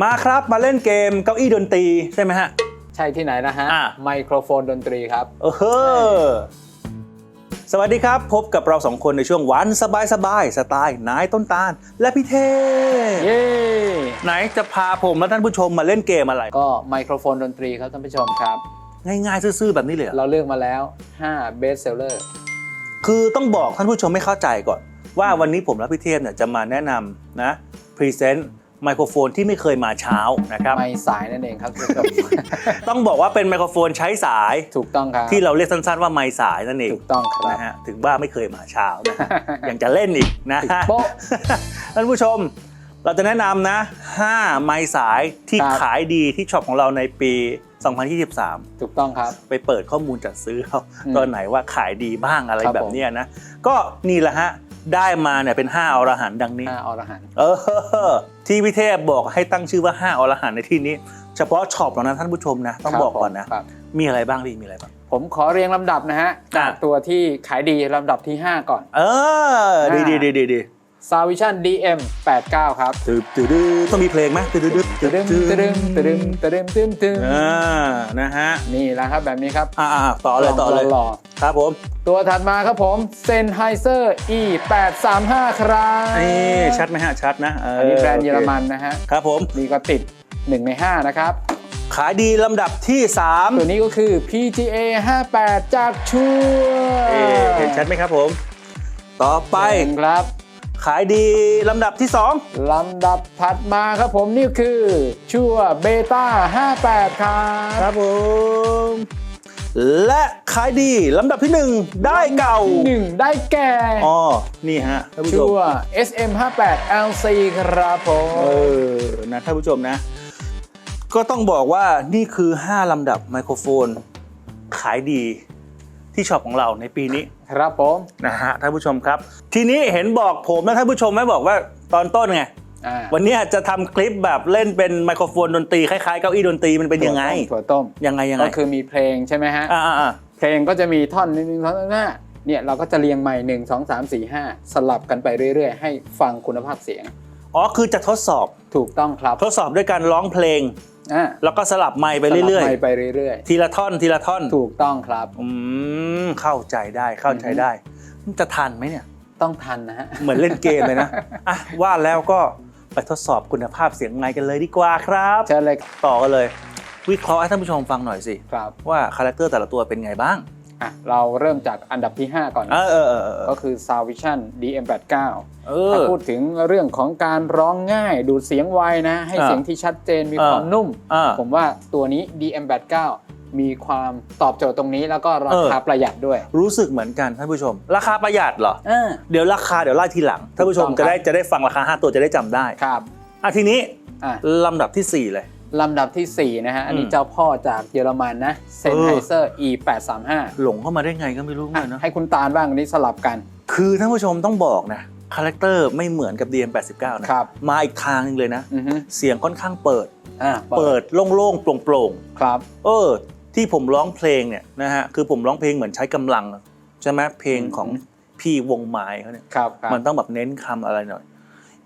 มาครับมาเล่นเกมเก้าอี้ดนตรีใช่ไหมฮะ ใช่ที่ไหนนะฮะ อะ ไมโครโฟนดนตรีครับ เออเฮ้อสวัสดีครับ พบกับเราสองคนในช่วงวันสบายสบายๆสไตล์นายต้นตาล และพี่เทเย้ ไหนจะพาผมและท่านผู้ชมมาเล่นเกมอะไร ก็ไมโครโฟนดนตรีครับท่านผู้ชมครับ ง่ายๆซื่อๆแบบนี้เลยเหรอ เราเลือกมาแล้ว5 best seller คือต้องบอกท่านผู้ชมไม่เข้าใจก่อน ว่าวันนี้ผมและพี่เทพเนี่ยจะมาแนะนำนะพรีเซนต์ ไมโครโฟนที่ไม่เคยมาเช้านะครับ ไม่สายนั่นเองครับท่านผู้ชม ต้องบอกว่าเป็นไมโครโฟนใช้สาย ถูกต้องครับ ที่เราเรียกสั้นๆว่าไมค์สายนั่นเองถูกต้องครับ นะฮะถึงว่าไม่เคยมาเช้านะฮะยังจะเล่นอีกนะติดฮะ โป๊ะ ท่านผู้ชมเราจะแนะนำนะ 5 ไม้สายที่ครับ ขายดีที่ช็อปของเราในปี 2023 ถูกต้องครับ ไปเปิดข้อมูลจัดซื้อเขาอืมตอนไหนว่าขายดีบ้างอะไรครับแบบเนี้ยนะ ก็นี่แหละฮะ ได้มาเนี่ยเป็น5อรหันต์ดังนี้ ห้าอรหันต์เออที่พิเทพบอกให้ตั้งชื่อว่า5อรหันต์ในที่นี้ เฉพาะช็อปเรานะท่านผู้ชมนะต้องบอกก่อนนะ ครับมีอะไรบ้างดีมีอะไรบ้าง ผมขอเรียงลำดับนะฮะจากอะตัวที่ขายดีลำดับที่ 5 ก่อน เออ ดีดีดีดีดี s a v i s i o n DM 89 ครับตึ๊ดตึ๊ดตึ๊ดต้องมีเพลงไหมตึ๊ดตึ๊ดตึ๊ดตึดึมตึดึมตึดึมตึดึมตึดึมตึดึมอ่านะฮะนี่แหละครับแบบนี้ครับ อ่าอ่าต่อเลยต่อเลยหล่อครับผมๆตัวถัดมาครับผม Sennheiser E 835ครับนี่ชัดไหมฮะชัดนะเอันนี้แบรนด์เยอรมันนะฮะครับผมนี่ก็ติด 1 ใน 5 นะครับขายดีลำดับที่ 3 ตัวนี้ก็คือ PGA 58 จากชัวเอ๊ะเห็นชัดไหมครับผม ต่อไปเห็นครับ ขายดีลำดับที่ลำดับถัดมาครับผมนี่คือชัวเบต้า 58 ครั2บครับผม และขายดีลำดับที่ 1 ได้เก่า หนึ่งได้แก่อ๋อ นี่ฮะท่านผู้ชชัมว SM58 LC ครับผเอม อนะท่านผู้ชมนะ ก็ต้องบอกว่านี่คือ 5 ลำดับไมโครโฟน ขายดี ที่ช็อปของเราในปีนี้ครับผมนะฮะท่านผู้ชมครับ ทีนี้เห็นบอกผมและท่านผู้ชมไหมบอกว่าตอนต้นไงอ่าวันนี้จะทำคลิปแบบเล่นเป็นไมโครโฟนดนตรีคล้ายๆเก้าอี้ดนตรีมันเป็นยังไงถั่วต้มยังไงยังไงก็คือมีเพลงใช่ไหมฮะอ่าอ่าอ่าเพลงก็จะมีท่อนหนึ่งท่อนหน้าเนี่ยเราก็จะเรียงใหม่หนึ่งสองสามสี่ห้าสลับกันไปเรื่อย ๆ ให้ฟังคุณภาพเสียงอ๋อคือจะทดสอบถูกต้องครับ ทดสอบด้วยการร้องเพลง อ่าแล้วก็สลับไมค์ไปเรื่อย สลับไมค์ไปเรื่อยๆทีละท่อนทีละท่อนๆ ถูกต้องครับ อืมเข้าใจได้เข้าใจได้จะทันไหมเนี่ย ต้องทันนะฮะ เหมือนเล่นเกมเลยนะอะว่าแล้วก็ไปทดสอบคุณภาพเสียงไมค์กันเลยดีกว่าครับ เชิญเลยต่อกันเลย วิเคราะห์ให้ท่านผู้ชมฟังหน่อยสิ ครับ ว่าคาแรคเตอร์แต่ละตัวเป็นไงบ้าง อะเราเริ่มจากอันดับที่ 5 ก่อน เออเออเออเออ ก็คือ s o u n d Vision DM89 เอถ้าอพูดถึงเรื่องของการร้องง่ายดูดเสียงไวนะ ให้อ่าเสียงที่ชัดเจนมีอ่าความนุ่ม อ่า ผมว่าตัวนี้ DM89 มีความตอบโจทย์ตรงนี้แล้วก็ราเออคาประหยัดด้วยรู้สึกเหมือนกันท่านผู้ชม ราคาประหยัดเหรอ อ่า เดี๋ยวราคาเดี๋ยวไล่ทีหลังท่านผู้ชมถูกต้องจะได้ครับจะได้ฟังราคา 5 ตัวจะได้จำได้ ครับ อะทีนี้อะลำดับทีสี่ 4 เลย ลำดับทีสี่ 4 นะฮะ อันนี้อืมเจ้าพ่อจากเยอรมันนะ Sennheiser E835 หลงเข้ามาได้ไงก็ไม่รู้เหมือนกันเนอะให้คุณตาลบ้างอันนี้สลับกัน คือท่านผู้ชมต้องบอกนะคาแรคเตอร์ไม่เหมือนกับ DM89 นะครับมาอีกทางหนึงเลยนะอือฮึเสียงค่อนข้างเปิดอ่าเปิดโล่งๆ โปร่งครับๆเออ ที่ผมร้องเพลงเนี่ยนะฮะ คือผมร้องเพลงเหมือนใช้กำลัง ใช่ไหมเพลงของพี่วงไม้เขาเนี่ยครับครับมันต้องแบบเน้นคำอะไรหน่อย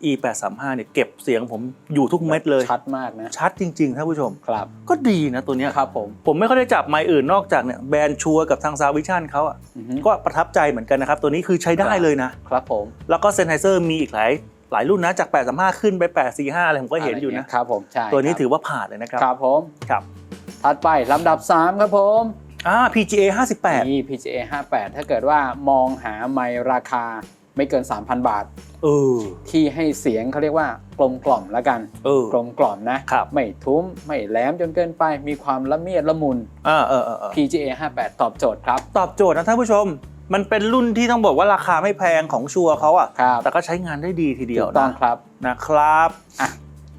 E835 เนี่ยเก็บเสียงผมอยู่ทุกเม็ดเลย ชัดมากนะ ชัดจริงๆท่านผู้ชม ครับ ก็ดีนะตัวเนี้ยครับผม ผมไม่ค่อยได้จับไมค์อื่นนอกจากเนี่ยแบรนด์ชัวร์กับทางซาวิชันเขาอะอือฮึก็ประทับใจเหมือนกันนะครับ ตัวนี้คือใช้ได้เลยนะ ครับผม แล้วก็เซนไฮเซอร์มีอีกหลายหลายรุ่นนะจาก 835 ขึ้นไป 845 อะไรผมก็เห็นอยู่นะครับผมใช่ตัวนี้ครับถือว่าผ่านเลยนะครับครับผมครับถัดไปลำดับ 3 ครับผมอ่า PGA 58นี่ PGA 58 ถ้าเกิดว่ามองหาไมค์ราคา ไม่เกิน 3,000 บาท เออ ที่ให้เสียงเขาเรียกว่ากลมกล่อมแล้วกันเออกลมกล่อมนะครับ ไม่ทุ้ม ไม่แหลมจนเกินไป มีความละเมียดละมุน อ่าเออเออเออ PGA 58 ตอบโจทย์ครับ ตอบโจทย์นะท่านผู้ชม มันเป็นรุ่นที่ต้องบอกว่าราคาไม่แพงของชัวร์เขาอะครับ แต่ก็ใช้งานได้ดีทีเดียวถูกต้องนะครับ นะครับ อะ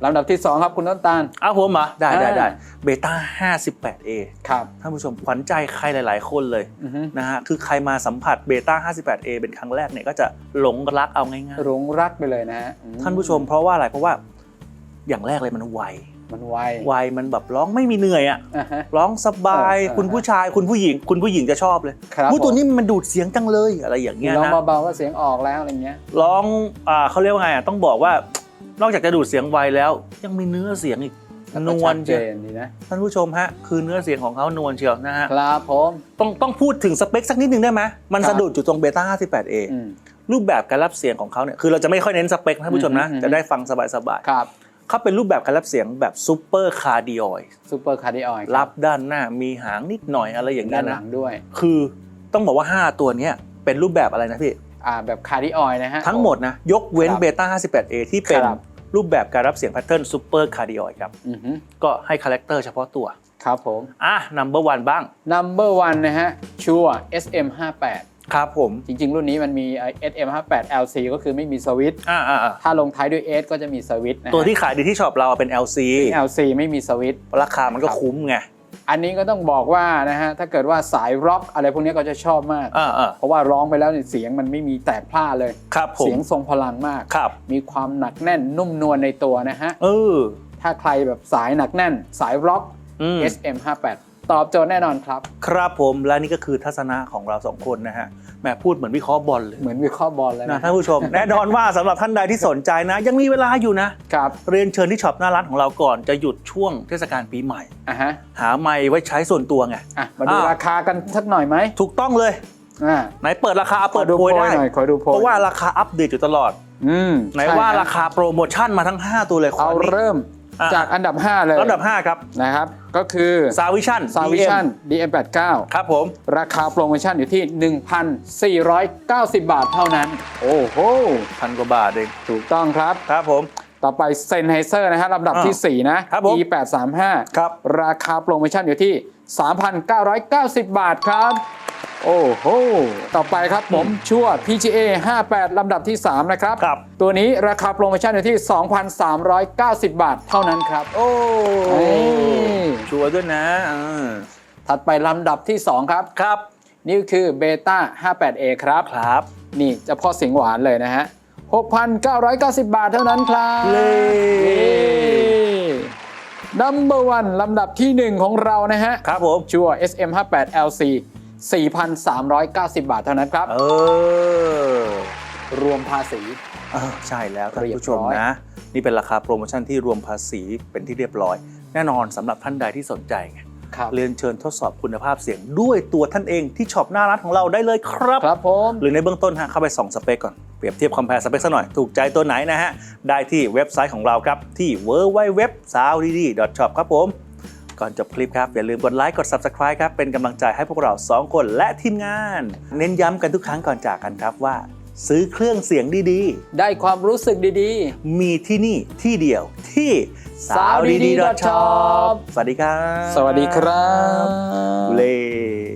ลำดับที่ 2 ครับคุณต้นตาลอ้าวผมเหรอได้ได้อ่าได้เบต้า 58A ครับท่านผู้ชมขวัญใจใครหลาย ๆ คนเลยอือฮึนะฮะคือใครมาสัมผัสเบต้า 58A เป็นครั้งแรกเนี่ยก็จะหลงรักเอาง่ายหลงรักไปเลยนะฮะอืๆท่านผู้ชมเพราะว่าอะไรเพราะว่าอย่างแรกเลยมันไวมันไวไวมันแบบร้องไม่มีเหนื่อยอะอะฮะร้องสบายเออคุณผู้ชายคุณผู้หญิง คุณผู้หญิงจะชอบเลยครับอุ๊ยตัวผมนี้มันดูดเสียงจังเลยอะไรอย่างเงี้ยร้องนะเบาๆก็เสียงออกแล้วอะไรเงี้ยร้องอ่าเขาเรียกว่าไงอะต้องบอกว่า นอกจากจะดูดเสียงไวแล้ว ยังมีเนื้อเสียงอีกแล้วนก็วชัลดเจเชียวนดีนะท่านผู้ชมฮะคือเนื้อเสียงของเขานวลเชียวนะฮะครับผมต้องต้องพูดถึงสเปคสักนิดหนึ่งได้ไหมมันครับสะดุดอยู่ตรงเบต้า 58A อืมรูปแบบการรับเสียงของเขาเนี่ยคือเราจะไม่ค่อยเน้นสเปคนะท่านผู้ชมนะอืมจะได้ฟังสบายครับๆเขาเป็นรูปแบบการรับเสียงแบบซูเปอร์คาร์ดิโอยซูเปอร์คาร์ดิออยรับด้านหน้ามีหางนิดหน่อยอะไรอย่างด้านั้นนหลันะงด้วย คือต้องบอกว่า 5 ตัวเนี้ยเป็นรูปแบบอะไรนะพี่อ่าแบบคาร์ดิออยนะฮะทั้งหมดนะยกเว้นครับเบต้า 58A ที่เป็นค รับรูปแบบการรับเสียงแพทเทิร์นซูเปอร์คาร์ดิโอยครับอือฮึก็ให้คาแรคเตอร์เฉพาะตัว ครับผม อะ number one บ้าง number one นะฮะชัว SM58 ครับผม จริง ๆ รุ่นนี้มันมี SM58 LC ก็คือไม่มีสวิตช์อ่าอ่าอ่าถ้าลงท้ายด้วย S ก็จะมีสวิตช์นะฮะตัวที่ขายดีที่ช็อปเราเป็น LC LC ไม่มีสวิตช์ราคามันก็คุ้มไง อันนี้ก็ต้องบอกว่านะฮะถ้าเกิดว่าสายร็อกอะไรพวกนี้ก็จะชอบมาก อ่าอ่าเพราะว่าร้องไปแล้วเนี่ยเสียงมันไม่มีแตกพร่าเลย ครับผมเสียงทรงพลังมาก ครับ มีความหนักแน่นนุ่มนวลในตัวนะฮะ เออ ถ้าใครแบบสายหนักแน่น สายร็อก อืม SM58 ตอบโจทย์แน่นอนครับ ครับผมและนี่ก็คือทัศนะของเราสองคนนะฮะแหมพูดเหมือนวิเคราะห์บอลเลย เหมือนวิเคราะห์บอลเลยนะนะท่านผู้ชม แน่นอนว่าสำหรับท่านใดที่สนใจนะ ยังมีเวลาอยู่นะ ครับเรียนเชิญที่ช็อปหน้าร้านของเราก่อนจะหยุดช่วงเทศกาลปีใหม่ อะฮะหาไมค์ไว้ใช้ส่วนตัวไง อะมาดูอะราคากันสักหน่อยไหมถูกต้องเลยอ่าไหนเปิดราคาขอเปิดดูโพโพยยได้หน่อยขอดูโพยเพราะว่าราคาอัปเดตอยู่ตลอด อืมไหนใช่ว่าฮะราคาโปรโมชั่นมาทั้ง 5 ตัวเลยขอเอานี้เริ่มอะ จากอันดับ 5 เลยลำดับ 5 ครับนะครับ ก็คือซาวิชั่น s a v i s i o n DM89 ครับผม ราคาโปรโมชั่นอยู่ที่ 1,490 บาทเท่านั้น โอ้โหพันกว่าบาทเอง ถูกต้องครับครับผมต่อไปเซนไฮเซอร์นะฮะลำดับที่ 4 นะครับผม E835 ครับราคาโปรโมชั่นอยู่ที่ 3,990 บาทครับ โอ้โห ต่อไปครับผมชั่ว PGA 58 ลำดับที่ 3 นะครับ ครับ ตัวนี้ราคาโปรโมชั่นอยู่ที่ 2,390 บาทเท่านั้นครับ โอ้เฮ้ยชัวร์ด้วยนะอ่าถัดไปลำดับที่ 2 ครับ ครับ นี่คือเบต้า 58A ครับ ครับ นี่เฉพาะเสียงหวานเลยนะฮะ 6,990 บาทเท่านั้นครับเล่นัมเบอร์วันลำดับที่ 1 ของเรานะฮะ ครับผม ชัว SM58LC 4,390 บาทเท่านั้นครับ เออ รวมภาษี เออใช่แล้วท่านเรียบผู้ชมร้อย นะ นี่เป็นราคาโปรโมชั่นที่รวมภาษีเป็นที่เรียบร้อย แน่นอนสำหรับท่านใดที่สนใจไงครับเรียนเชิญทดสอบคุณภาพเสียงด้วยตัวท่านเองที่ช็อปหน้าร้านของเราได้เลยครับ ครับผม หรือในเบื้องต้นฮะเข้าไปส่องสเปคก่อน เปรียบเทียบคอมเพลสเปคสักหน่อย ถูกใจตัวไหนนะฮะ ได้ที่เว็บไซต์ของเราครับ ที่ w w w s o u d d s h o p ครับผม ก่อนจบคลิปครับ อย่าลืมกดไลค์กด Subscribe ครับ เป็นกำลังใจให้พวกเรา 2 คนและทีมงาน เน้นย้ำกันทุกครั้งก่อนจากกันครับว่า ซื้อเครื่องเสียงดีได้ความรู้สึกดีๆ มีที่นี่ที่เดียวที่ s o u d d s h o p สวัสดีครับๆสวัสดีครับ เล่